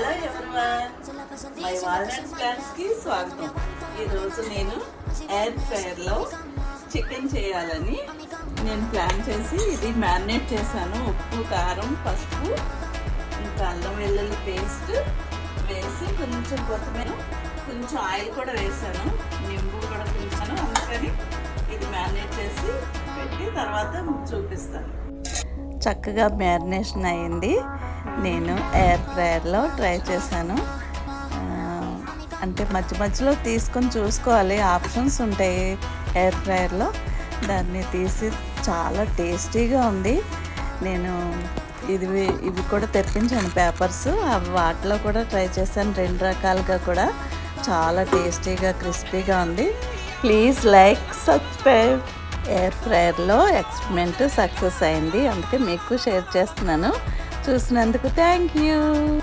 Hello everyone my walnut ప్లాన్స్కి స్వాగతం. ఈ రోజు నేను ఎయిర్ ఫ్రైయర్లో చికెన్ చేయాలని నేను ప్లాన్ చేసి ఇది మ్యారినేట్ చేశాను. ఉప్పు కారం పసుపు ఇంకా అల్లం వెల్లుల్లి పేస్ట్ వేసి కొంచెం కొత్తిమీర కొంచెం ఆయిల్ కూడా వేసాను నింబు కూడా కొంచెం అందుకని ఇది మ్యారినేట్ చేసి పెట్టి తర్వాత చూపిస్తాను. చక్కగా మ్యారినేషన్ అయింది. నేను ఎయిర్ ఫ్రైయర్లో ట్రై చేశాను. అంటే మధ్య మధ్యలో తీసుకొని చూసుకోవాలి. ఆప్షన్స్ ఉంటాయి ఎయిర్ ఫ్రైయర్లో దాన్ని తీసి చాలా టేస్టీగా ఉంది. నేను ఇది ఇవి కూడా తెప్పించాను పేపర్స్ అవి వాటిలో కూడా ట్రై చేశాను. రెండు రకాలుగా కూడా చాలా టేస్టీగా క్రిస్పీగా ఉంది. ప్లీజ్ లైక్ సబ్స్క్రైబ్ ఎయిర్ ఫ్రైయర్లో ఎక్స్పెరిమెంట్ సక్సెస్ అయింది. అందుకే మీకు షేర్ చేస్తున్నాను. చూసినందుకు థ్యాంక్ యూ.